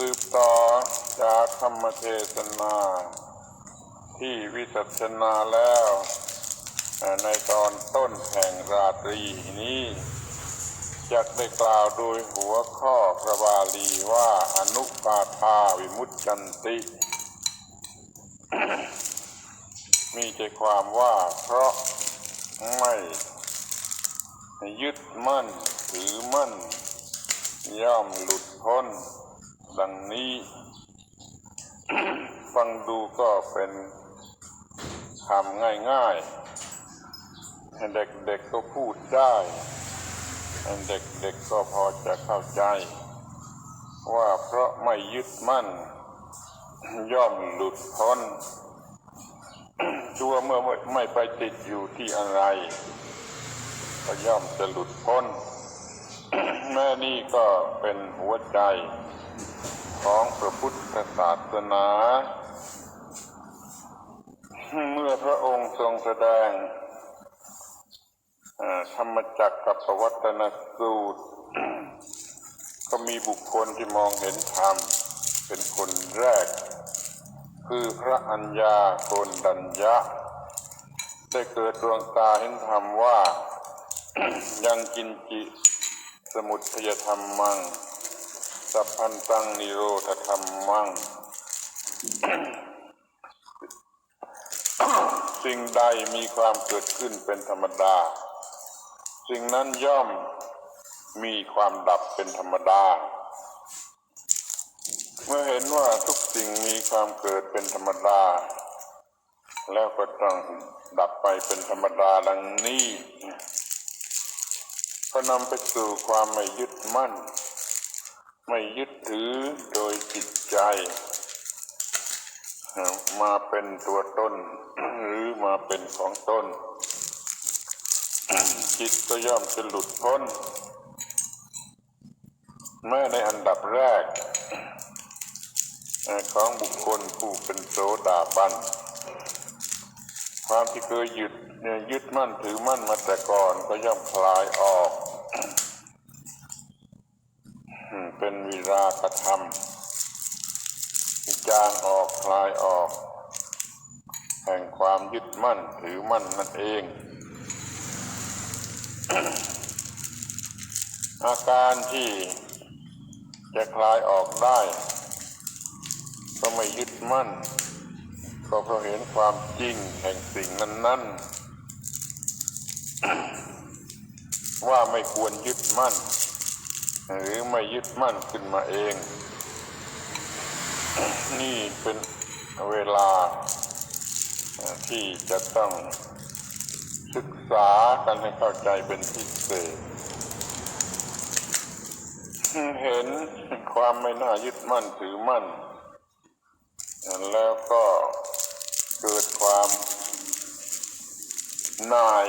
สืบต่อจากธรรมเทศนา ที่วิสัชนาแล้วในตอนต้นแห่งราตรีนี้จะได้กล่าวโดยหัวข้อพระบาลีว่าอนุปาทาวิมุตจันติ มีใจความว่าเพราะไม่ยึดมั่นถือมั่น ย่อมหลุดพ้น ดังนี้ ฟังดูก็เป็นคำง่ายๆให้เด็กๆก็พูดได้เด็กๆก็พอจะเข้าใจ ว่าเพราะไม่ยึดมั่น ย่อมหลุดพ้นตัวเมื่อไม่ไปติดอยู่ที่อะไร ก็ย่อมจะหลุดพ้น แม่นี่ก็เป็นหัวใจ ของพระพุทธศาสนา เมื่อพระองค์ทรงแสดงธรรมจักรกับปวัตนสูตร ก็มีบุคคลที่มองเห็นธรรม เป็นคนแรก คือพระอัญญาโกนดัญญะ ได้เกิดดวงตาเห็นธรรมว่ายังกินจิสมุทยธรรมมัง สัพพันตังนิโรธธรรมมัง สิ่งใดมีความเกิดขึ้นเป็นธรรมดา สิ่งนั้นย่อมมีความดับเป็นธรรมดา เมื่อเห็นว่าทุกสิ่งมีความเกิดเป็นธรรมดา แล้วก็ต้องดับไปเป็นธรรมดาดังนี้ก็นำไปสู่ความไม่ยึดมั่น ไม่ยึดถือโดยจิตใจ มาเป็นตัวตนหรือมาเป็นของตนจิตก็ย่อมจะหลุดพ้นแม้ในอันดับแรก ของบุคคลผู้เป็นโสดาบัน ความที่เคยยึดยึดมั่นถือมั่นมาแต่ก่อนก็ย่อมคลายออก เป็นวิรากธรรมจางออกคลายออก แห่งความยึดมั่นถือมั่นนั่นเอง อาการที่จะคลายออกได้ ก็ไม่ยึดมั่น ก็เพราะเห็นความจริงแห่งสิ่งนั้น ๆ ว่าไม่ควรยึดมั่น หรือไม่ยึดมั่นขึ้นมาเอง นี่เป็นเวลาที่จะต้องศึกษากันให้เข้าใจเป็นพิเศษ เห็นความไม่น่ายึดมั่นถือมั่น แล้วก็เกิดความนาย